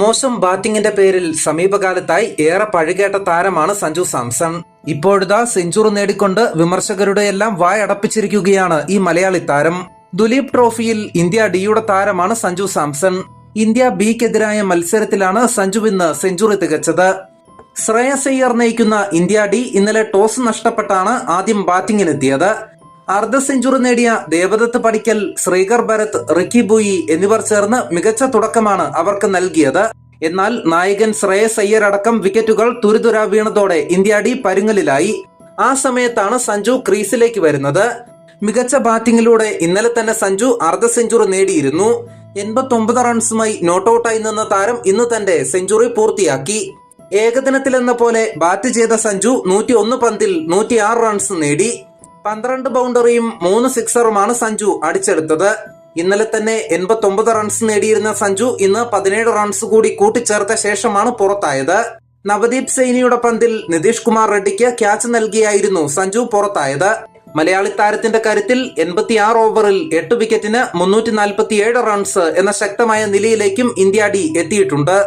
മോശം ബാറ്റിംഗിന്റെ പേരിൽ സമീപകാലത്തായി ഏറെ പഴുകേട്ട താരമാണ് സഞ്ജു സാംസൺ. ഇപ്പോഴിതാ സെഞ്ചുറി നേടിക്കൊണ്ട് വിമർശകരുടെ എല്ലാം വായടപ്പിച്ചിരിക്കുകയാണ് ഈ മലയാളി താരം. ദുലീപ് ട്രോഫിയിൽ ഇന്ത്യ ഡിയുടെ താരമാണ് സഞ്ജു സാംസൺ. ഇന്ത്യ ബിക്കെതിരായ മത്സരത്തിലാണ് സഞ്ജു ഇന്ന് സെഞ്ചുറി തികച്ചത്. ശ്രേയസ് അയ്യർ നയിക്കുന്ന ഇന്ത്യ ഡി ഇന്നലെ ടോസ് നഷ്ടപ്പെട്ടാണ് ആദ്യം ബാറ്റിംഗിനെത്തിയത് അർദ്ധ സെഞ്ചുറി നേടിയ ദേവദത്ത് പടിക്കൽ ശ്രീകർ ഭരത് റിക്കി ബുയി എന്നിവർ ചേർന്ന് മികച്ച തുടക്കമാണ് അവർക്ക് നൽകിയത്. എന്നാൽ നായകൻ ശ്രേയസ് അയ്യർ അടക്കം വിക്കറ്റുകൾ തുരുതുര വീണതോടെ ഇന്ത്യ ഡി പരുങ്ങലിലായി. ആ സമയത്താണ് സഞ്ജു ക്രീസിലേക്ക് വരുന്നത്. മികച്ച ബാറ്റിംഗിലൂടെ ഇന്നലെ തന്നെ സഞ്ജു അർദ്ധ സെഞ്ചുറി നേടിയിരുന്നു. എൺപത്തി റൺസുമായി നോട്ടൌട്ടായി നിന്ന താരം ഇന്ന് തന്റെ സെഞ്ചുറി പൂർത്തിയാക്കി. ഏകദിനത്തിലെന്ന പോലെ ബാറ്റ് ചെയ്ത സഞ്ജു നൂറ്റി ഒന്ന് പന്തിൽ നൂറ്റി ആറ് റൺസ് നേടി. പന്ത്രണ്ട് ബൗണ്ടറിയും മൂന്ന് സിക്സറുമാണ് സഞ്ജു അടിച്ചെടുത്തത്. ഇന്നലെ തന്നെ എൺപത്തി റൺസ് നേടിയിരുന്ന സഞ്ജു ഇന്ന് പതിനേഴ് റൺസ് കൂടി കൂട്ടിച്ചേർത്ത ശേഷമാണ് പുറത്തായത്. നവദീപ് സൈനിയുടെ പന്തിൽ നിതീഷ് കുമാർ റെഡ്ഡിക്ക് ക്യാച്ച് നൽകിയായിരുന്നു സഞ്ജു പുറത്തായത്. മലയാളി താരത്തിന്റെ കാര്യത്തിൽ എൺപത്തിയാറ് ഓവറിൽ എട്ട് വിക്കറ്റിന് മുന്നൂറ്റി റൺസ് എന്ന ശക്തമായ നിലയിലേക്കും ഇന്ത്യ ഡി എത്തിയിട്ടുണ്ട്.